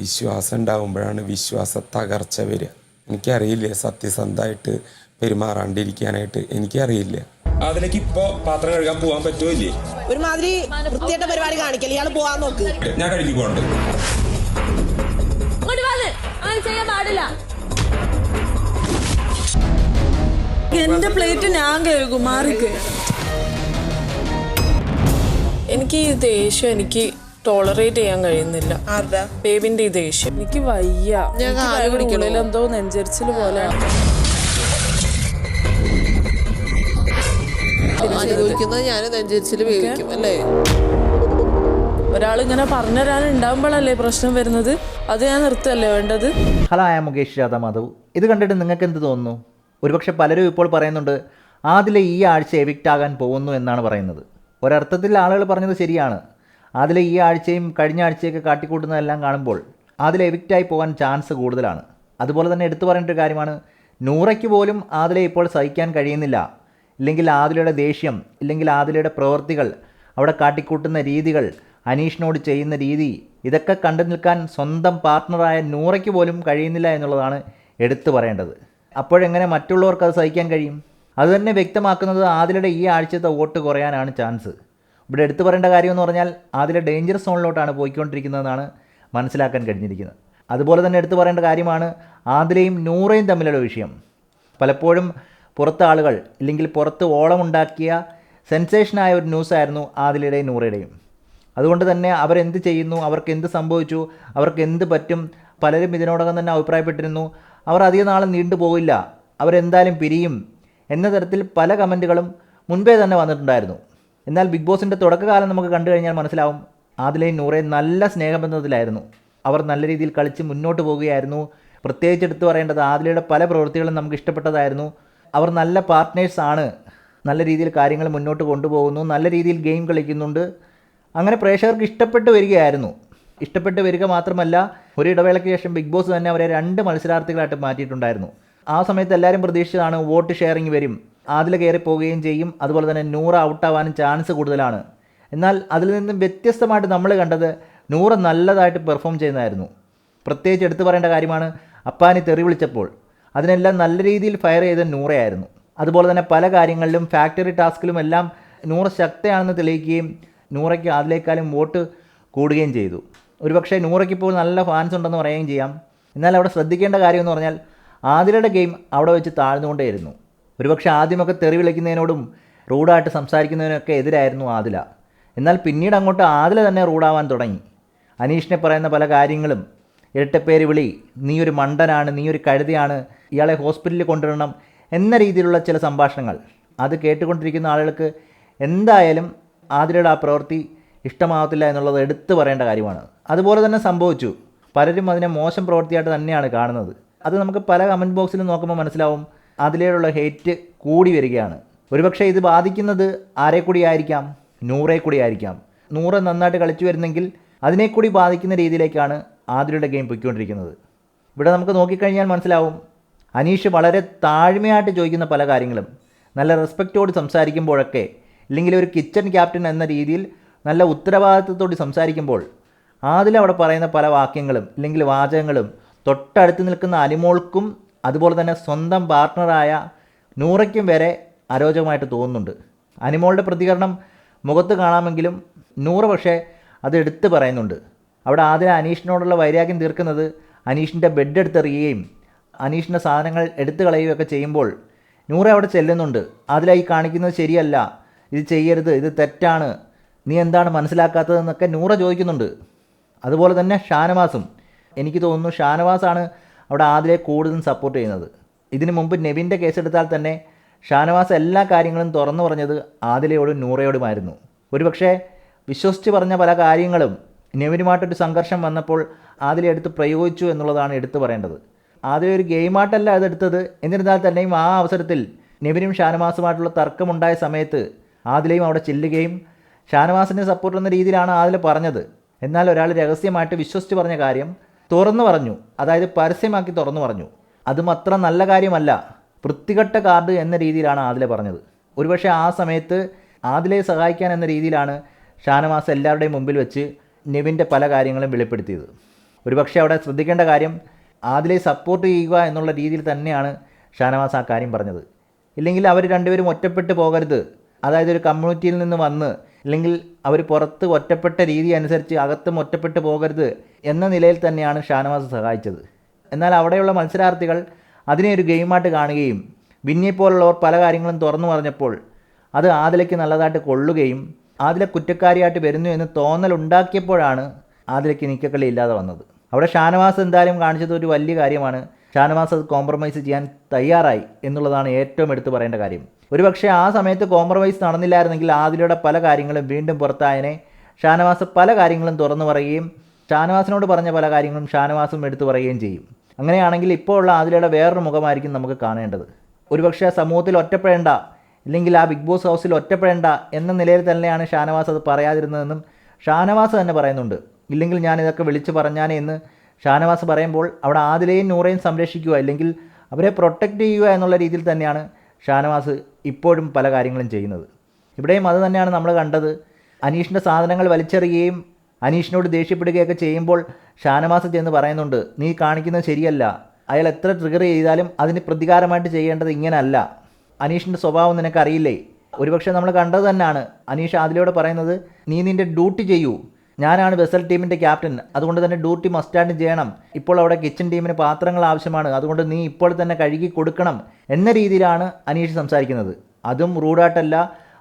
വിശ്വാസം ഉണ്ടാകുമ്പോഴാണ് വിശ്വാസ തകർച്ച വരിക. എനിക്കറിയില്ല സത്യസന്ധമായിട്ട് പെരുമാറാണ്ടിരിക്കാനായിട്ട്. എനിക്കറിയില്ല. അതിലേക്ക് ഇപ്പോ പാത്രം കഴുകാൻ പോകാൻ പറ്റുമല്ലേ ഒരുമാതിരി വൃത്തിയായിട്ട പരിപാടി കാണിക്കൽ ഇയാൾ പോവാൻ നോക്ക്. ഞാൻ കഴുകി പോകണ്ട്. ചെയ്യാൻ പാടില്ല. എന്റെ പ്ലേറ്റ് ഞാൻ കഴുകും. മാറിക്ക്. എനിക്ക് ഈ ദേഷ്യം എനിക്ക് ടോളറേറ്റ് ചെയ്യാൻ കഴിയുന്നില്ല. ബേബിന്റെ ഈ ദേഷ്യം. എനിക്ക് വയ്യ. ഉള്ളിൽ എന്തോ നെഞ്ചരിച്ചിൽ പോലെ. അനുഭവിക്കുന്നത് ഞാൻ നെഞ്ചരിച്ചിൽ വേവിക്കും അല്ലേ? ഒരാൾ ഇങ്ങനെ പറഞ്ഞുതരാൻ ഉണ്ടാകുമ്പോഴല്ലേ പ്രശ്നം വരുന്നത്? അത് ഞാൻ നിർത്തല്ലേ വേണ്ടത്? ഹലോ ആയ മുകേഷ് രാധാമാധവ്. ഇത് കണ്ടിട്ട് നിങ്ങൾക്ക് എന്ത് തോന്നുന്നു? ഒരുപക്ഷെ പലരും ഇപ്പോൾ പറയുന്നുണ്ട് ആദിലെ ഈ ആഴ്ച എവിക്റ്റ് ആകാൻ പോകുന്നു എന്നാണ് പറയുന്നത്. ഒരർത്ഥത്തിൽ ആളുകൾ പറഞ്ഞത് ശരിയാണ്. ആദിലെ ഈ ആഴ്ചയും കഴിഞ്ഞ ആഴ്ചയൊക്കെ കാട്ടിക്കൂട്ടുന്നതെല്ലാം കാണുമ്പോൾ അതിൽ എവിക്റ്റായി പോകാൻ ചാൻസ് കൂടുതലാണ്. അതുപോലെ തന്നെ എടുത്തു പറയേണ്ട ഒരു കാര്യമാണ് നൂറയ്ക്ക് പോലും ആദിലെ ഇപ്പോൾ സഹിക്കാൻ കഴിയുന്നില്ല. ഇല്ലെങ്കിൽ ആദിലയുടെ ദേഷ്യം ഇല്ലെങ്കിൽ ആദിലയുടെ പ്രവൃത്തികൾ അവിടെ കാട്ടിക്കൂട്ടുന്ന രീതികൾ അനീഷിനോട് ചെയ്യുന്ന രീതി ഇതൊക്കെ കണ്ടു നിൽക്കാൻ സ്വന്തം പാർട്ട്ണറായ നൂറയ്ക്ക് പോലും കഴിയുന്നില്ല എന്നുള്ളതാണ് എടുത്തു പറയേണ്ടത്. അപ്പോഴെങ്ങനെ മറ്റുള്ളവർക്ക് അത് സഹിക്കാൻ കഴിയും? അതുതന്നെ വ്യക്തമാക്കുന്നത് ആദിലയുടെ ഈ ആഴ്ചത്തെ വോട്ട് കുറയാനാണ് ചാൻസ് ഇവിടെ എടുത്തു പറയേണ്ട കാര്യം എന്ന് പറഞ്ഞാൽ അതിലെ ഡേഞ്ചർ സോണിലോട്ടാണ് പോയിക്കൊണ്ടിരിക്കുന്നതെന്നാണ് മനസ്സിലാക്കാൻ കഴിഞ്ഞിരിക്കുന്നത്. അതുപോലെ തന്നെ എടുത്തു പറയേണ്ട കാര്യമാണ് ആദിലയും നൂറയും തമ്മിലുള്ള വിഷയം. പലപ്പോഴും പുറത്ത് ആളുകൾ ഇല്ലെങ്കിൽ പുറത്ത് ഓളമുണ്ടാക്കിയ സെൻസേഷനായ ഒരു ന്യൂസായിരുന്നു ആദിലയുടെയും നൂറയുടെയും. അതുകൊണ്ട് തന്നെ അവരെന്ത് ചെയ്യുന്നു അവർക്ക് എന്ത് സംഭവിച്ചു അവർക്ക് എന്ത് പറ്റും പലരും ഇതിനോടകം തന്നെ അഭിപ്രായപ്പെട്ടിരുന്നു. അവർ അധിക നാളും നീണ്ടു പോകില്ല അവരെന്തായാലും പിരിയും എന്ന തരത്തിൽ പല കമന്റുകളും മുൻപേ തന്നെ വന്നിട്ടുണ്ടായിരുന്നു. എന്നാൽ ബിഗ് ബോസിന്റെ തുടക്കകാലം നമുക്ക് കണ്ടു കഴിഞ്ഞാൽ മനസ്സിലാവും ആദിലയും നൂറേ നല്ല സ്നേഹബന്ധത്തിലായിരുന്നു. അവർ നല്ല രീതിയിൽ കളിച്ച് മുന്നോട്ട് പോവുകയായിരുന്നു. പ്രത്യേകിച്ച് എടുത്തു പറയേണ്ടത് ആദിലയുടെ പല പ്രവൃത്തികളും നമുക്ക് ഇഷ്ടപ്പെട്ടതായിരുന്നു. അവർ നല്ല പാർട്ട്നേഴ്സ് ആണ്. നല്ല രീതിയിൽ കാര്യങ്ങൾ മുന്നോട്ട് കൊണ്ടുപോകുന്നു. നല്ല രീതിയിൽ ഗെയിം കളിക്കുന്നുണ്ട്. അങ്ങനെ പ്രേക്ഷകർക്ക് ഇഷ്ടപ്പെട്ട് വരികയായിരുന്നു. ഇഷ്ടപ്പെട്ട് വരിക മാത്രമല്ല ഒരു ഇടവേളയ്ക്ക് ശേഷം ബിഗ് ബോസ് തന്നെ അവരെ രണ്ട് മത്സരാർത്ഥികളായിട്ട് മാറ്റിയിട്ടുണ്ടായിരുന്നു. ആ സമയത്ത് എല്ലാവരും പ്രതീക്ഷിച്ചതാണ് വോട്ട് ഷെയറിംഗ് വരും. അതിൽ കയറി പോവുകയും ചെയ്യും. അതുപോലെ തന്നെ നൂറ് ഔട്ടാവാനും ചാൻസ് കൂടുതലാണ്. എന്നാൽ അതിൽ നിന്നും വ്യത്യസ്തമായിട്ട് നമ്മൾ കണ്ടത് നൂറ് നല്ലതായിട്ട് പെർഫോം ചെയ്യുന്നതായിരുന്നു. പ്രത്യേകിച്ച് എടുത്തു പറയേണ്ട കാര്യമാണ് അപ്പാനി തെറി വിളിച്ചപ്പോൾ അതിനെല്ലാം നല്ല രീതിയിൽ ഫയർ ചെയ്ത നൂറയായിരുന്നു അതുപോലെ തന്നെ പല കാര്യങ്ങളിലും ഫാക്ടറി ടാസ്കിലും എല്ലാം നൂറ് ശക്തയാണെന്ന് തെളിയിക്കുകയും നൂറയ്ക്ക് അതിലേക്കാളും വോട്ട് കൂടുകയും ചെയ്തു. ഒരുപക്ഷെ നൂറയ്ക്ക് ഇപ്പോൾ നല്ല ഫാൻസ് ഉണ്ടെന്ന് പറയുകയും ചെയ്യാം. എന്നാൽ അവിടെ ശ്രദ്ധിക്കേണ്ട കാര്യം എന്ന് പറഞ്ഞാൽ ആദിലയുടെ ഗെയിം അവിടെ വെച്ച് താഴ്ന്നുകൊണ്ടേയിരുന്നു. ഒരുപക്ഷെ ആദ്യമൊക്കെ തെറി വിളിക്കുന്നതിനോടും റൂഡായിട്ട് സംസാരിക്കുന്നതിനൊക്കെ എതിരായിരുന്നു ആദില. എന്നാൽ പിന്നീട് അങ്ങോട്ട് ആദില തന്നെ റൂഡാവാൻ തുടങ്ങി. അനീഷിനെ പറയുന്ന പല കാര്യങ്ങളും ഇരട്ടപ്പേര് വിളി നീ ഒരു മണ്ടനാണ് നീ ഒരു കഴുതിയാണ് ഇയാളെ ഹോസ്പിറ്റലിൽ കൊണ്ടുവരണം എന്ന രീതിയിലുള്ള ചില സംഭാഷണങ്ങൾ. അത് കേട്ടുകൊണ്ടിരിക്കുന്ന ആളുകൾക്ക് എന്തായാലും ആതിരയുടെ ആ പ്രവൃത്തി ഇഷ്ടമാവത്തില്ല എന്നുള്ളത് എടുത്തു പറയേണ്ട കാര്യമാണ്. അതുപോലെ തന്നെ സംഭവിച്ചു. പലരും അതിനെ മോശം പ്രവൃത്തിയായിട്ട് തന്നെയാണ് കാണുന്നത്. അത് നമുക്ക് പല കമന്റ് ബോക്സിലും നോക്കുമ്പോൾ മനസ്സിലാവും. അതിലുള്ള ഹേറ്റ് കൂടി വരികയാണ്. ഒരുപക്ഷെ ഇത് ബാധിക്കുന്നത് ആരെ കൂടി ആയിരിക്കാം? നൂറെ കൂടി ആയിരിക്കാം. നൂറ് നന്നായിട്ട് കളിച്ചു വരുന്നെങ്കിൽ അതിനെ കൂടി ബാധിക്കുന്ന രീതിയിലേക്കാണ് ആതിരയുടെ ഗെയിം പൊയ്ക്കൊണ്ടിരിക്കുന്നത്. ഇവിടെ നമുക്ക് നോക്കിക്കഴിഞ്ഞാൽ മനസ്സിലാവും. അനീഷ് വളരെ താഴ്മയായിട്ട് ചോദിക്കുന്ന പല കാര്യങ്ങളും. നല്ല റെസ്പെക്റ്റോട് സംസാരിക്കുമ്പോഴൊക്കെ ഇല്ലെങ്കിൽ ഒരു കിച്ചൺ ക്യാപ്റ്റൻ എന്ന രീതിയിൽ നല്ല ഉത്തരവാദിത്വത്തോട് സംസാരിക്കുമ്പോൾ അവിടെ പറയുന്ന പല വാക്യങ്ങളും ഇല്ലെങ്കിൽ വാചകങ്ങളും തൊട്ടടുത്ത് നിൽക്കുന്ന അനിമോൾക്കും അതുപോലെ തന്നെ സ്വന്തം പാർട്ട്ണറായ നൂറയ്ക്കും വരെ അരോചകമായിട്ട് തോന്നുന്നുണ്ട്. അനിമോളുടെ പ്രതികരണം മുഖത്ത് കാണാമെങ്കിലും നൂറ് പക്ഷേ അത് എടുത്ത് പറയുന്നുണ്ട്. അവിടെ ആദ്യം അനീഷിനോടുള്ള വൈരാഗ്യം തീർക്കുന്നത് അനീഷിന്റെ ബെഡ് എടുത്തെറിയുകയും അനീഷിന്റെ സാധനങ്ങൾ എടുത്തു കളയുകയൊക്കെ ചെയ്യുമ്പോൾ നൂറ അവിടെ ചെല്ലുന്നുണ്ട്. അതിലായി കാണിക്കുന്നത് ശരിയല്ല. ഇത് ചെയ്യരുത് ഇത് തെറ്റാണ്. നീ എന്താണ് മനസ്സിലാക്കാത്തതെന്നൊക്കെ നൂറ ചോദിക്കുന്നുണ്ട്. അതുപോലെ തന്നെ ഷാനവാസും. എനിക്ക് തോന്നുന്നു ഷാനവാസാണ് അവിടെ ആദിലെ കൂടുതലും സപ്പോർട്ട് ചെയ്യുന്നത്. ഇതിനു മുമ്പ് നെവിന്റെ കേസെടുത്താൽ തന്നെ ഷാനവാസ് എല്ലാ കാര്യങ്ങളും തുറന്നു പറഞ്ഞത് ആദിലയോടും നൂറയോടുമായിരുന്നു. ഒരുപക്ഷേ വിശ്വസിച്ച് പറഞ്ഞ പല കാര്യങ്ങളും നെവിനുമായിട്ടൊരു സംഘർഷം വന്നപ്പോൾ ആദിലെ എടുത്ത് പ്രയോഗിച്ചു എന്നുള്ളതാണ് എടുത്തു പറയേണ്ടത്. ആദ്യം ഒരു ഗെയിമായിട്ടല്ല അതെടുത്തത് എന്നിരുന്നാൽ തന്നെയും ആ അവസരത്തിൽ നെവിനും ഷാനവാസുമായിട്ടുള്ള തർക്കമുണ്ടായ സമയത്ത് ആദിലയും അവിടെ ചെല്ലുകയും ഷാനവാസിനെ സപ്പോർട്ട് എന്ന രീതിയിലാണ് ആദില പറഞ്ഞത്. എന്നാൽ ഒരാൾ രഹസ്യമായിട്ട് വിശ്വസിച്ച് പറഞ്ഞ കാര്യം തുറന്നു പറഞ്ഞു. അതായത് പരസ്യമാക്കി തുറന്നു പറഞ്ഞു. അതും അത്ര നല്ല കാര്യമല്ല. വൃത്തികെട്ട കാർഡ് എന്ന രീതിയിലാണ് ആദില പറഞ്ഞത്. ഒരുപക്ഷെ ആ സമയത്ത് ആദിലയെ സഹായിക്കാൻ എന്ന രീതിയിലാണ് ഷാനവാസ് എല്ലാവരുടെയും മുമ്പിൽ വെച്ച് നിവിന്റെ പല കാര്യങ്ങളും വെളിപ്പെടുത്തിയത്. ഒരുപക്ഷെ അവിടെ ശ്രദ്ധിക്കേണ്ട കാര്യം ആദിലെ സപ്പോർട്ട് ചെയ്യുക എന്നുള്ള രീതിയിൽ തന്നെയാണ് ഷാനവാസ് ആ കാര്യം പറഞ്ഞത്. ഇല്ലെങ്കിൽ അവർ രണ്ടുപേരും ഒറ്റപ്പെട്ട് പോകരുത്. അതായത് ഒരു കമ്മ്യൂണിറ്റിയിൽ നിന്ന് വന്ന് അല്ലെങ്കിൽ അവർ പുറത്ത് ഒറ്റപ്പെട്ട രീതി അനുസരിച്ച് അകത്തും ഒറ്റപ്പെട്ട് പോകരുത് എന്ന നിലയിൽ തന്നെയാണ് ഷാനവാസ് സഹായിച്ചത്. എന്നാൽ അവിടെയുള്ള മത്സരാർത്ഥികൾ അതിനെ ഒരു ഗെയിമായിട്ട് കാണുകയും വിന്നിയെപ്പോലുള്ളവർ പല കാര്യങ്ങളും തുറന്നു പറഞ്ഞപ്പോൾ അത് ആദിലയ്ക്ക് നല്ലതായിട്ട് കൊള്ളുകയും ആദില കുറ്റക്കാരിയായിട്ട് വരുന്നു എന്ന് തോന്നൽ ഉണ്ടാക്കിയപ്പോഴാണ് ആദിലയ്ക്ക് നിക്കക്കളി ഇല്ലാതെ വന്നത്. അവിടെ ഷാനവാസ് എന്തായാലും കാണിച്ചത് ഒരു വലിയ കാര്യമാണ്. ഷാനവാസ് അത് കോംപ്രമൈസ് ചെയ്യാൻ തയ്യാറായി എന്നുള്ളതാണ് ഏറ്റവും എടുത്തു പറയേണ്ട കാര്യം. ഒരുപക്ഷെ ആ സമയത്ത് കോംപ്രമൈസ് നടന്നില്ലായിരുന്നെങ്കിൽ ആദിലയുടെ പല കാര്യങ്ങളും വീണ്ടും പുറത്തായനെ. ഷാനവാസ് പല കാര്യങ്ങളും തുറന്നു പറയുകയും ഷാനവാസിനോട് പറഞ്ഞ പല കാര്യങ്ങളും ഷാനവാസും എടുത്തു പറയുകയും ചെയ്യും. അങ്ങനെയാണെങ്കിൽ ഇപ്പോൾ ഉള്ള ആദിലയുടെ വേറൊരു മുഖമായിരിക്കും നമുക്ക് കാണേണ്ടത്. ഒരുപക്ഷെ സമൂഹത്തിൽ ഒറ്റപ്പെടേണ്ട ഇല്ലെങ്കിൽ ആ ബിഗ് ബോസ് ഹൗസിൽ ഒറ്റപ്പെടേണ്ട എന്ന നിലയിൽ തന്നെയാണ് ഷാനവാസ് അത് പറയാതിരുന്നതെന്നും ഷാനവാസ് തന്നെ പറയുന്നുണ്ട്. ഇല്ലെങ്കിൽ ഞാൻ ഇതൊക്കെ വിളിച്ചു പറഞ്ഞാനേ എന്ന് ഷാനവാസ് പറയുമ്പോൾ അവിടെ ആദിലയും നൂറയും സംരക്ഷിക്കുക അല്ലെങ്കിൽ അവരെ പ്രൊട്ടക്റ്റ് ചെയ്യുക എന്നുള്ള രീതിയിൽ തന്നെയാണ് ഷാനവാസ് ഇപ്പോഴും പല കാര്യങ്ങളും ചെയ്യുന്നത്. ഇവിടെയും അത് തന്നെയാണ് നമ്മൾ കണ്ടത്. അനീഷിന്റെ സാധനങ്ങൾ വലിച്ചെറിയുകയും അനീഷിനോട് ദേഷ്യപ്പെടുകയൊക്കെ ചെയ്യുമ്പോൾ ഷാനവാസ് ചെന്ന് പറയുന്നുണ്ട് നീ കാണിക്കുന്നത് ശരിയല്ല. അയാൾ എത്ര ട്രിഗർ ചെയ്താലും അതിന് പ്രതികാരമായിട്ട് ചെയ്യേണ്ടത് ഇങ്ങനല്ല. അനീഷിന്റെ സ്വഭാവം നിനക്കറിയില്ലേ ഒരുപക്ഷെ നമ്മൾ കണ്ടത് തന്നെയാണ്. അനീഷ് ആദിലോട് പറയുന്നത് നീ നിന്റെ ഡ്യൂട്ടി ചെയ്യൂ. ഞാനാണ് വെസൽ ടീമിന്റെ ക്യാപ്റ്റൻ. അതുകൊണ്ട് തന്നെ ഡ്യൂട്ടി മസ്റ്റാൻഡ് ചെയ്യണം. ഇപ്പോൾ അവിടെ കിച്ചൺ ടീമിന് പാത്രങ്ങൾ ആവശ്യമാണ്. അതുകൊണ്ട് നീ ഇപ്പോൾ തന്നെ കഴുകി കൊടുക്കണം എന്ന രീതിയിലാണ് അനീഷ് സംസാരിക്കുന്നത്. അതും റൂഡായിട്ടല്ല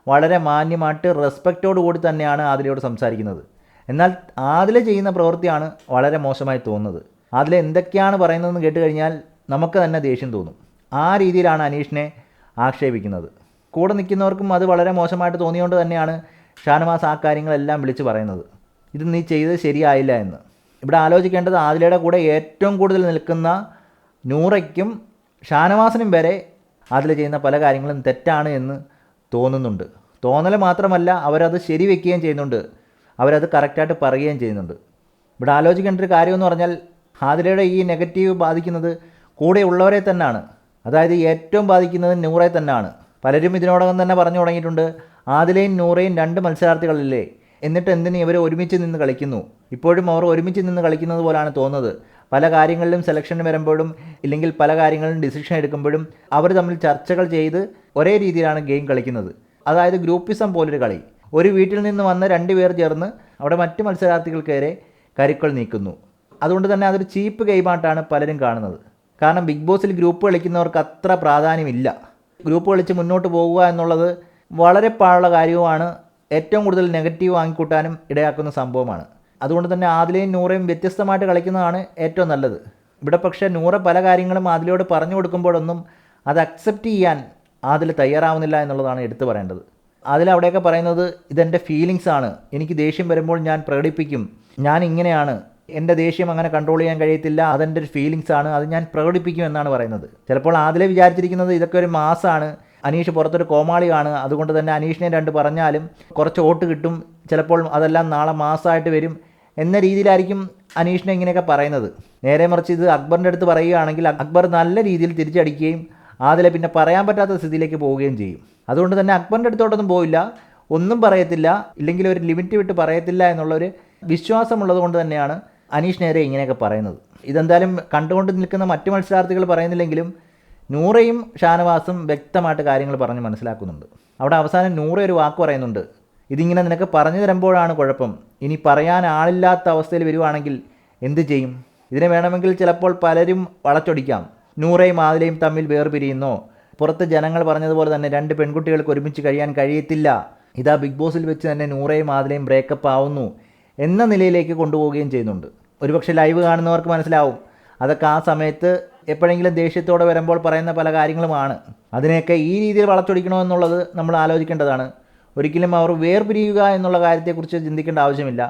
വളരെ മാന്യമായിട്ട് റെസ്പെക്റ്റോടു കൂടി തന്നെയാണ് ആദിലയോട് സംസാരിക്കുന്നത്. എന്നാൽ ആദില ചെയ്യുന്ന പ്രവൃത്തിയാണ് വളരെ മോശമായി തോന്നുന്നത്. അതിൽ എന്തൊക്കെയാണ് പറയുന്നതെന്ന് കേട്ട് കഴിഞ്ഞാൽ നമുക്ക് തന്നെ ദേഷ്യം തോന്നും. ആ രീതിയിലാണ് അനീഷിനെ ആക്ഷേപിക്കുന്നത്. കൂടെ നിൽക്കുന്നവർക്കും അത് വളരെ മോശമായിട്ട് തോന്നിയുകൊണ്ട് തന്നെയാണ് ഷാനവാസ് ആ കാര്യങ്ങളെല്ലാം വിളിച്ച് പറയുന്നത്. ഇത് നീ ചെയ്തത് ശരിയായില്ല എന്ന്. ഇവിടെ ആലോചിക്കേണ്ടത് ആദിലയുടെ കൂടെ ഏറ്റവും കൂടുതൽ നിൽക്കുന്ന നൂറയ്ക്കും ഷാനവാസിനും വരെ അതിൽ ചെയ്യുന്ന പല കാര്യങ്ങളും തെറ്റാണ് എന്ന് തോന്നുന്നുണ്ട്. തോന്നൽ മാത്രമല്ല അവരത് ശരിവെക്കുകയും ചെയ്യുന്നുണ്ട്. അവരത് കറക്റ്റായിട്ട് പറയുകയും ചെയ്യുന്നുണ്ട്. ഇവിടെ ആലോചിക്കേണ്ട ഒരു കാര്യമെന്ന് പറഞ്ഞാൽ ഹാദിലയുടെ ഈ നെഗറ്റീവ് ബാധിക്കുന്നത് കൂടെ ഉള്ളവരെ തന്നെയാണ് അതായത് ഏറ്റവും ബാധിക്കുന്നത് നൂറെ തന്നെയാണ് പലരും ഇതിനോടകം തന്നെ പറഞ്ഞു തുടങ്ങിയിട്ടുണ്ട്. ആദിലയും നൂറയും രണ്ട് മത്സരാർത്ഥികളല്ലേ? എന്നിട്ട് എന്തിന് ഇവർ ഒരുമിച്ച് നിന്ന് കളിക്കുന്നു? ഇപ്പോഴും അവർ ഒരുമിച്ച് നിന്ന് കളിക്കുന്നത് പോലാണ് തോന്നുന്നത്. പല കാര്യങ്ങളിലും സെലക്ഷൻ വരുമ്പോഴും ഇല്ലെങ്കിൽ പല കാര്യങ്ങളിലും ഡിസിഷൻ എടുക്കുമ്പോഴും അവർ തമ്മിൽ ചർച്ചകൾ ചെയ്ത് ഒരേ രീതിയിലാണ് ഗെയിം കളിക്കുന്നത്. അതായത് ഗ്രൂപ്പിസം പോലൊരു കളി. ഒരു വീട്ടിൽ നിന്ന് വന്ന് രണ്ട് പേർ ചേർന്ന് അവിടെ മറ്റ് മത്സരാർത്ഥികൾക്കേറെ കരുക്കൾ നീക്കുന്നു. അതുകൊണ്ട് തന്നെ അതൊരു ചീപ്പ് ഗെയിമായിട്ടാണ് പലരും കാണുന്നത്. കാരണം ബിഗ് ബോസിൽ ഗ്രൂപ്പ് കളിക്കുന്നവർക്ക് അത്ര പ്രാധാന്യമില്ല. ഗ്രൂപ്പ് കളിച്ച് മുന്നോട്ട് പോകുക എന്നുള്ളത് വളരെ പാടുള്ള കാര്യവുമാണ് ഏറ്റവും കൂടുതൽ നെഗറ്റീവ് വാങ്ങിക്കൂട്ടാനും ഇടയാക്കുന്ന സംഭവമാണ്. അതുകൊണ്ട് തന്നെ ആദിലയും നൂറയും വ്യത്യസ്തമായിട്ട് കളിക്കുന്നതാണ് ഏറ്റവും നല്ലത്. ഇവിടെ പക്ഷേ നൂറ പല കാര്യങ്ങളും ആദിലയോട് പറഞ്ഞു കൊടുക്കുമ്പോഴൊന്നും അത് അക്സെപ്റ്റ് ചെയ്യാൻ ആദിൽ തയ്യാറാവുന്നില്ല എന്നുള്ളതാണ് എടുത്തു പറയേണ്ടത്. അതിൽ അവിടെയൊക്കെ പറയുന്നത് ഇതെന്റെ ഫീലിങ്സ് ആണ്. എനിക്ക് ദേഷ്യം വരുമ്പോൾ ഞാൻ പ്രകടിപ്പിക്കും. ഞാൻ ഇങ്ങനെയാണ്. എന്റെ ദേഷ്യം അങ്ങനെ കൺട്രോൾ ചെയ്യാൻ കഴിയത്തില്ല. അതെന്റെ ഒരു ഫീലിങ്സ് ആണ്. അത് ഞാൻ പ്രകടിപ്പിക്കും എന്നാണ് പറയുന്നത്. ചിലപ്പോൾ ആദിലെ വിചാരിച്ചിരിക്കുന്നത് ഇതൊക്കെ ഒരു മാസമാണ് അനീഷ് പുറത്തൊരു കോമാളിയാണ്. അതുകൊണ്ട് തന്നെ അനീഷിനെ രണ്ട് പറഞ്ഞാലും കുറച്ച് വോട്ട് കിട്ടും. ചിലപ്പോൾ അതെല്ലാം നാളെ മാസമായിട്ട് വരും എന്ന രീതിയിലായിരിക്കും അനീഷിനെ ഇങ്ങനെയൊക്കെ പറയുന്നത്. നേരെ മറിച്ച് ഇത് അക്ബറിന്റെ അടുത്ത് പറയുകയാണെങ്കിൽ അക്ബർ നല്ല രീതിയിൽ തിരിച്ചടിക്കുകയും ആദിലെ പിന്നെ പറയാൻ പറ്റാത്ത സ്ഥിതിയിലേക്ക് പോവുകയും ചെയ്യും. അതുകൊണ്ട് തന്നെ അക്ബറിന്റെ അടുത്തോട്ടൊന്നും പോയില്ല ഒന്നും പറയത്തില്ല. ഇല്ലെങ്കിൽ ഒരു ലിമിറ്റ് വിട്ട് പറയത്തില്ല എന്നുള്ളൊരു വിശ്വാസമുള്ളത് കൊണ്ട് തന്നെയാണ് അനീഷ് നേരെ ഇങ്ങനെയൊക്കെ പറയുന്നത്. ഇതെന്തായാലും കണ്ടുകൊണ്ട് നിൽക്കുന്ന മറ്റു മത്സരാർത്ഥികൾ പറയുന്നില്ലെങ്കിലും നൂറയും ഷാനവാസും വ്യക്തമായിട്ട് കാര്യങ്ങൾ പറഞ്ഞ് മനസ്സിലാക്കുന്നുണ്ട്. അവിടെ അവസാനം നൂറ ഒരു വാക്ക് പറയുന്നുണ്ട്. ഇതിങ്ങനെ നിനക്ക് പറഞ്ഞു തരുമ്പോഴാണ് കുഴപ്പം. ഇനി പറയാൻ ആളില്ലാത്ത അവസ്ഥയിൽ വരുവാണെങ്കിൽ എന്ത് ചെയ്യും? ഇതിനെ വേണമെങ്കിൽ ചിലപ്പോൾ പലരും വളച്ചൊടിക്കാം. നൂറയും ആദിലയും തമ്മിൽ വേർപിരിയുന്നോ? പുറത്ത് ജനങ്ങൾ പറഞ്ഞതുപോലെ തന്നെ രണ്ട് പെൺകുട്ടികൾക്ക് ഒരുമിച്ച് കഴിയാൻ കഴിയത്തില്ല. ഇതാ ബിഗ് ബോസിൽ വെച്ച് തന്നെ നൂറയും ആദിലയും ബ്രേക്കപ്പ് ആവുന്നു എന്ന നിലയിലേക്ക് കൊണ്ടുപോവുകയും ചെയ്യുന്നുണ്ട്. ഒരുപക്ഷെ ലൈവ് കാണുന്നവർക്ക് മനസ്സിലാവും. അതൊക്കെ ആ സമയത്ത് എപ്പോഴെങ്കിലും ദേഷ്യത്തോടെ വരുമ്പോൾ പറയുന്ന പല കാര്യങ്ങളുമാണ്. അതിനെയൊക്കെ ഈ രീതിയിൽ വളച്ചൊടിക്കണോ എന്നുള്ളത് നമ്മൾ ആലോചിക്കേണ്ടതാണ്. ഒരിക്കലും അവർ വേർപിരിയുക എന്നുള്ള കാര്യത്തെക്കുറിച്ച് ചിന്തിക്കേണ്ട ആവശ്യമില്ല.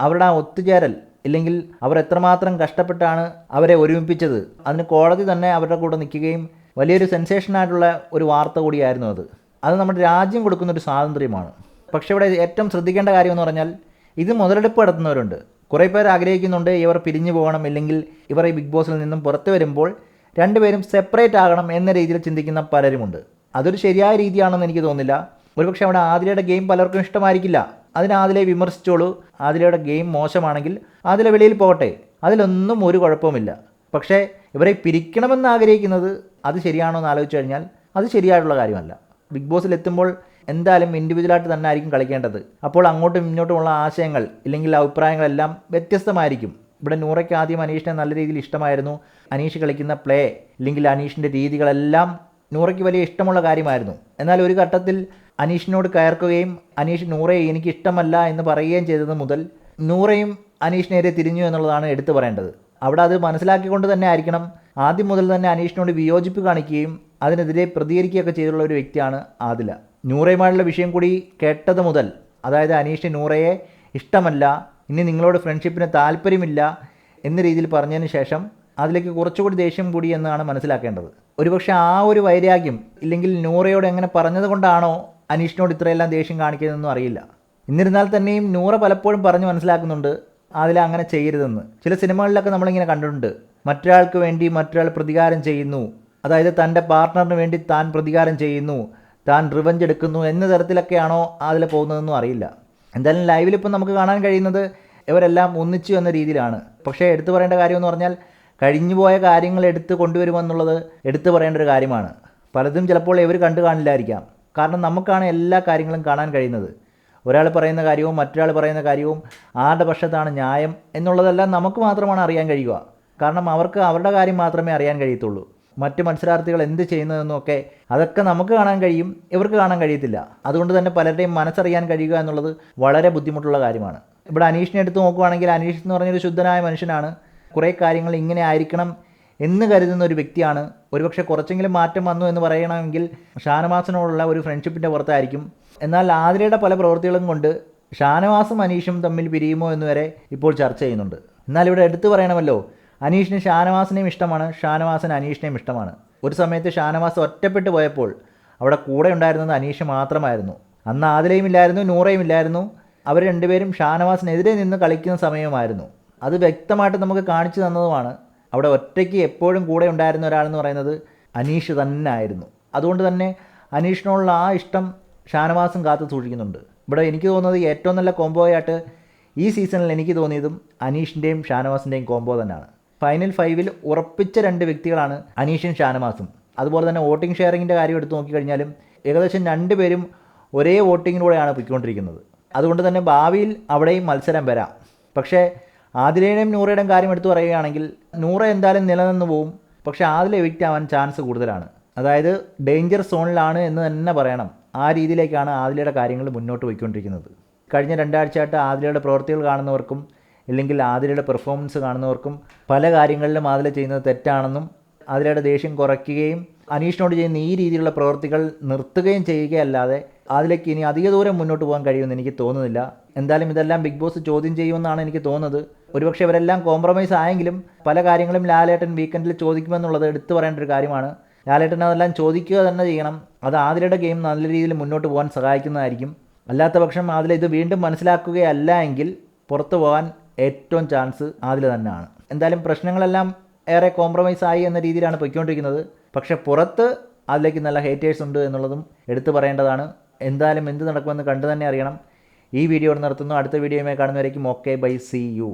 അവരുടെ ആ ഒത്തുചേരൽ ഇല്ലെങ്കിൽ അവർ എത്രമാത്രം കഷ്ടപ്പെട്ടാണ് അവരെ ഒരുമിപ്പിച്ചത്. അതിന് കോടതി തന്നെ അവരുടെ കൂടെ നിൽക്കുകയും വലിയൊരു സെൻസേഷനായിട്ടുള്ള ഒരു വാർത്ത കൂടിയായിരുന്നു അത്. അത് നമ്മുടെ രാജ്യം കൊടുക്കുന്ന ഒരു സ്വാതന്ത്ര്യമാണ്. പക്ഷേ ഇവിടെ ഏറ്റവും ശ്രദ്ധിക്കേണ്ട കാര്യം എന്ന് പറഞ്ഞാൽ ഇത് മുതലെടുപ്പ് നടത്തുന്നവരുണ്ട്. കുറേ പേർ ആഗ്രഹിക്കുന്നുണ്ട് ഇവർ പിരിഞ്ഞു പോകണം ഇല്ലെങ്കിൽ ഇവർ ഈ ബിഗ് ബോസിൽ നിന്നും പുറത്തു വരുമ്പോൾ രണ്ടുപേരും സെപ്പറേറ്റ് ആകണം എന്ന രീതിയിൽ ചിന്തിക്കുന്ന പലരുമുണ്ട്. അതൊരു ശരിയായ രീതിയാണെന്ന് എനിക്ക് തോന്നുന്നില്ല. ഒരുപക്ഷെ അവിടെ ആദിലയുടെ ഗെയിം പലർക്കും ഇഷ്ടമായിരിക്കില്ല. അതിന് വിമർശിച്ചോളൂ. ആദിലയുടെ ഗെയിം മോശമാണെങ്കിൽ ആദില വെളിയിൽ പോകട്ടെ. അതിലൊന്നും ഒരു കുഴപ്പവുമില്ല. പക്ഷേ ഇവരെ പിരിക്കണമെന്ന് ആഗ്രഹിക്കുന്നത് അത് ശരിയാണോ എന്ന് ആലോചിച്ച് കഴിഞ്ഞാൽ അത് ശരിയായിട്ടുള്ള കാര്യമല്ല. ബിഗ് ബോസിൽ എത്തുമ്പോൾ എന്തായാലും ഇൻഡിവിജ്വലായിട്ട് തന്നെ ആയിരിക്കും കളിക്കേണ്ടത്. അപ്പോൾ അങ്ങോട്ടും ഇങ്ങോട്ടുമുള്ള ആശയങ്ങൾ ഇല്ലെങ്കിൽ അഭിപ്രായങ്ങളെല്ലാം വ്യത്യസ്തമായിരിക്കും. ഇവിടെ നൂറയ്ക്ക് ആദ്യം അനീഷിനെ നല്ല രീതിയിൽ ഇഷ്ടമായിരുന്നു. അനീഷ് കളിക്കുന്ന പ്ലേ അല്ലെങ്കിൽ അനീഷിന്റെ രീതികളെല്ലാം നൂറയ്ക്ക് വലിയ ഇഷ്ടമുള്ള കാര്യമായിരുന്നു. എന്നാൽ ഒരു ഘട്ടത്തിൽ അനീഷിനോട് കയർക്കുകയും അനീഷ് നൂറയെ എനിക്ക് ഇഷ്ടമല്ല എന്ന് പറയുകയും ചെയ്തത് മുതൽ നൂറയും അനീഷിനെതിരെ തിരിഞ്ഞു എന്നുള്ളതാണ് എടുത്തു പറയേണ്ടത്. അവിടെ അത് മനസ്സിലാക്കിക്കൊണ്ട് തന്നെ ആയിരിക്കണം. ആദ്യം മുതൽ തന്നെ അനീഷിനോട് വിയോജിപ്പ് കാണിക്കുകയും അതിനെതിരെ പ്രതികരിക്കുകയൊക്കെ ചെയ്തിട്ടുള്ള ഒരു വ്യക്തിയാണ് ആദില. നൂറയുമായുള്ള വിഷയം കൂടി കേട്ടത് മുതൽ അതായത് അനീഷ് നൂറയെ ഇഷ്ടമല്ല ഇനി നിങ്ങളോട് ഫ്രണ്ട്ഷിപ്പിന് താല്പര്യമില്ല എന്ന രീതിയിൽ പറഞ്ഞതിന് ശേഷം അതിലേക്ക് കുറച്ചുകൂടി ദേഷ്യം കൂടി എന്നാണ് മനസ്സിലാക്കേണ്ടത്. ഒരുപക്ഷെ ആ ഒരു വൈരാഗ്യം ഇല്ലെങ്കിൽ നൂറയോട് എങ്ങനെ പറഞ്ഞത് കൊണ്ടാണോ അനീഷിനോട് ഇത്രയെല്ലാം ദേഷ്യം കാണിക്കുന്നതെന്നും അറിയില്ല. എന്നിരുന്നാൽ തന്നെയും നൂറ പലപ്പോഴും പറഞ്ഞ് മനസ്സിലാക്കുന്നുണ്ട് അതിൽ അങ്ങനെ ചെയ്യരുതെന്ന്. ചില സിനിമകളിലൊക്കെ നമ്മളിങ്ങനെ കണ്ടിട്ടുണ്ട് മറ്റൊരാൾക്ക് വേണ്ടി മറ്റൊരാൾ പ്രതികാരം ചെയ്യുന്നു. അതായത് തന്റെ പാർട്ട്ണറിന് വേണ്ടി താൻ പ്രതികാരം ചെയ്യുന്നു താൻ റിവഞ്ച് എടുക്കുന്നു എന്ന തരത്തിലൊക്കെയാണോ അതിൽ പോകുന്നതെന്നും അറിയില്ല. എന്തായാലും ലൈവിൽ ഇപ്പം നമുക്ക് കാണാൻ കഴിയുന്നത് ഇവരെല്ലാം ഒന്നിച്ചു എന്ന രീതിയിലാണ്. പക്ഷേ എടുത്തു പറയേണ്ട കാര്യം എന്ന് പറഞ്ഞാൽ കഴിഞ്ഞുപോയ കാര്യങ്ങൾ എടുത്ത് കൊണ്ടുവരുമെന്നുള്ളത് എടുത്തു പറയേണ്ട ഒരു കാര്യമാണ്. പലതും ചിലപ്പോൾ ഇവർ കണ്ടു കാണില്ലായിരിക്കാം. കാരണം നമുക്കാണ് എല്ലാ കാര്യങ്ങളും കാണാൻ കഴിയുന്നത്. ഒരാൾ പറയുന്ന കാര്യവും മറ്റൊരാൾ പറയുന്ന കാര്യവും ആരുടെ പക്ഷത്താണ് ന്യായം എന്നുള്ളതെല്ലാം നമുക്ക് മാത്രമാണ് അറിയാൻ കഴിയുക. കാരണം അവർക്ക് അവരുടെ കാര്യം മാത്രമേ അറിയാൻ കഴിയത്തുള്ളൂ. മറ്റ് മത്സരാർത്ഥികൾ എന്ത് ചെയ്യുന്നതെന്നൊക്കെ അതൊക്കെ നമുക്ക് കാണാൻ കഴിയും. ഇവർക്ക് കാണാൻ കഴിയത്തില്ല. അതുകൊണ്ട് തന്നെ പലരുടെയും മനസ്സറിയാൻ കഴിയുക എന്നുള്ളത് വളരെ ബുദ്ധിമുട്ടുള്ള കാര്യമാണ്. ഇവിടെ അനീഷിനെ എടുത്ത് നോക്കുകയാണെങ്കിൽ അനീഷ് എന്ന് പറഞ്ഞൊരു ശുദ്ധനായ മനുഷ്യനാണ്. കുറേ കാര്യങ്ങൾ ഇങ്ങനെ ആയിരിക്കണം എന്ന് കരുതുന്ന ഒരു വ്യക്തിയാണ്. ഒരുപക്ഷെ കുറച്ചെങ്കിലും മാറ്റം വന്നു എന്ന് പറയണമെങ്കിൽ ഷാനവാസിനോടുള്ള ഒരു ഫ്രണ്ട്ഷിപ്പിന്റെ പുറത്തായിരിക്കും. എന്നാൽ ആതിരയുടെ പല പ്രവൃത്തികളും കൊണ്ട് ഷാനവാസും അനീഷും തമ്മിൽ പിരിയുമോ എന്ന് വരെ ഇപ്പോൾ ചർച്ച ചെയ്യുന്നുണ്ട്. എന്നാൽ ഇവിടെ എടുത്തു പറയണമല്ലോ അനീഷിന് ഷാനവാസിനെയും ഇഷ്ടമാണ് ഷാനവാസിന് അനീഷിനെയും ഇഷ്ടമാണ്. ഒരു സമയത്ത് ഷാനവാസ് ഒറ്റപ്പെട്ടു പോയപ്പോൾ അവിടെ കൂടെ ഉണ്ടായിരുന്നത് അനീഷ് മാത്രമായിരുന്നു. അന്ന് ആദിലയും ഇല്ലായിരുന്നു നൂറയും ഇല്ലായിരുന്നു. അവർ രണ്ടുപേരും ഷാനവാസിനെതിരെ നിന്ന് കളിക്കുന്ന സമയമായിരുന്നു. അത് വ്യക്തമായിട്ട് നമുക്ക് കാണിച്ചു തന്നതുമാണ്. അവിടെ ഒറ്റയ്ക്ക് എപ്പോഴും കൂടെ ഉണ്ടായിരുന്ന ഒരാളെന്ന് പറയുന്നത് അനീഷ് തന്നെ ആയിരുന്നു അതുകൊണ്ട് തന്നെ അനീഷിനോടുള്ള ആ ഇഷ്ടം ഷാനവാസും കാത്തു സൂക്ഷിക്കുന്നുണ്ട്. ഇവിടെ എനിക്ക് തോന്നുന്നത് ഏറ്റവും നല്ല കോംബോയായിട്ട് ഈ സീസണിൽ എനിക്ക് തോന്നിയതും അനീഷിന്റെയും ഷാനവാസിന്റെയും കോംബോ തന്നെയാണ്. ഫൈനൽ ഫൈവിൽ ഉറപ്പിച്ച രണ്ട് വ്യക്തികളാണ് അനീഷും ഷാനവാസും. അതുപോലെ തന്നെ വോട്ടിംഗ് ഷെയറിങ്ങിന്റെ കാര്യം എടുത്ത് നോക്കിക്കഴിഞ്ഞാലും ഏകദേശം രണ്ടുപേരും ഒരേ വോട്ടിങ്ങിലൂടെയാണ് പൊയ്ക്കൊണ്ടിരിക്കുന്നത്. അതുകൊണ്ട് തന്നെ ഭാവിയിൽ അവിടെയും മത്സരം വരാം. പക്ഷേ ആദിലയുടെയും നൂറയുടെയും കാര്യം എടുത്തു പറയുകയാണെങ്കിൽ നൂറ എന്തായാലും നിലനിന്ന് പോവും. പക്ഷേ ആദില എവിക്റ്റ് ആവാൻ ചാൻസ് കൂടുതലാണ്. അതായത് ഡേഞ്ചർ സോണിലാണ് എന്ന് തന്നെ പറയണം. ആ രീതിയിലേക്കാണ് ആദിലയുടെ കാര്യങ്ങൾ മുന്നോട്ട് പോയിക്കൊണ്ടിരിക്കുന്നത്. കഴിഞ്ഞ രണ്ടാഴ്ചയായിട്ട് ആദിലയുടെ പ്രവൃത്തികൾ കാണുന്നവർക്കും ഇല്ലെങ്കിൽ ആതിരയുടെ പെർഫോമൻസ് കാണുന്നവർക്കും പല കാര്യങ്ങളിലും ആതിര ചെയ്യുന്നത് തെറ്റാണെന്നും ആതിരയുടെ ദേഷ്യം കുറയ്ക്കുകയും അനീഷിനോട് ചെയ്യുന്ന ഈ രീതിയിലുള്ള പ്രവൃത്തികൾ നിർത്തുകയും ചെയ്യുകയല്ലാതെ അതിലേക്ക് ഇനി അധിക ദൂരം മുന്നോട്ട് പോകാൻ കഴിയുമെന്ന് എനിക്ക് തോന്നുന്നില്ല. എന്തായാലും ഇതെല്ലാം ബിഗ് ബോസ് ചോദ്യം ചെയ്യുമെന്നാണ് എനിക്ക് തോന്നുന്നത്. ഒരുപക്ഷെ ഇവരെല്ലാം കോംപ്രമൈസ് ആയെങ്കിലും പല കാര്യങ്ങളും ലാലേട്ടൻ വീക്കെൻഡിൽ ചോദിക്കുമെന്നുള്ളത് എടുത്തു പറയേണ്ട ഒരു കാര്യമാണ്. ലാലേട്ടൻ അതെല്ലാം ചോദിക്കുക തന്നെ ചെയ്യണം. അത് ആതിരയുടെ ഗെയിം നല്ല രീതിയിൽ മുന്നോട്ട് പോകാൻ സഹായിക്കുന്നതായിരിക്കും. അല്ലാത്ത പക്ഷം അതിൽ ഇത് വീണ്ടും മനസ്സിലാക്കുകയല്ല എങ്കിൽ പുറത്തു പോകാൻ ഏറ്റവും ചാൻസ് അതിൽ തന്നെയാണ്. എന്തായാലും പ്രശ്നങ്ങളെല്ലാം ഏറെ കോംപ്രമൈസ് ആയി എന്ന രീതിയിലാണ് പൊയ്ക്കൊണ്ടിരിക്കുന്നത്. പക്ഷേ പുറത്ത് അതിലേക്ക് നല്ല ഹേറ്റേഴ്സ് ഉണ്ട് എന്നുള്ളതും എടുത്തു പറയേണ്ടതാണ്. എന്തായാലും എന്ത് നടക്കുമെന്ന് കണ്ടു തന്നെ അറിയണം. ഈ വീഡിയോ നിർത്തുന്നു. അടുത്ത വീഡിയോയുമായി കാണുന്നവരേക്കും ഓക്കെ ബൈ സി യു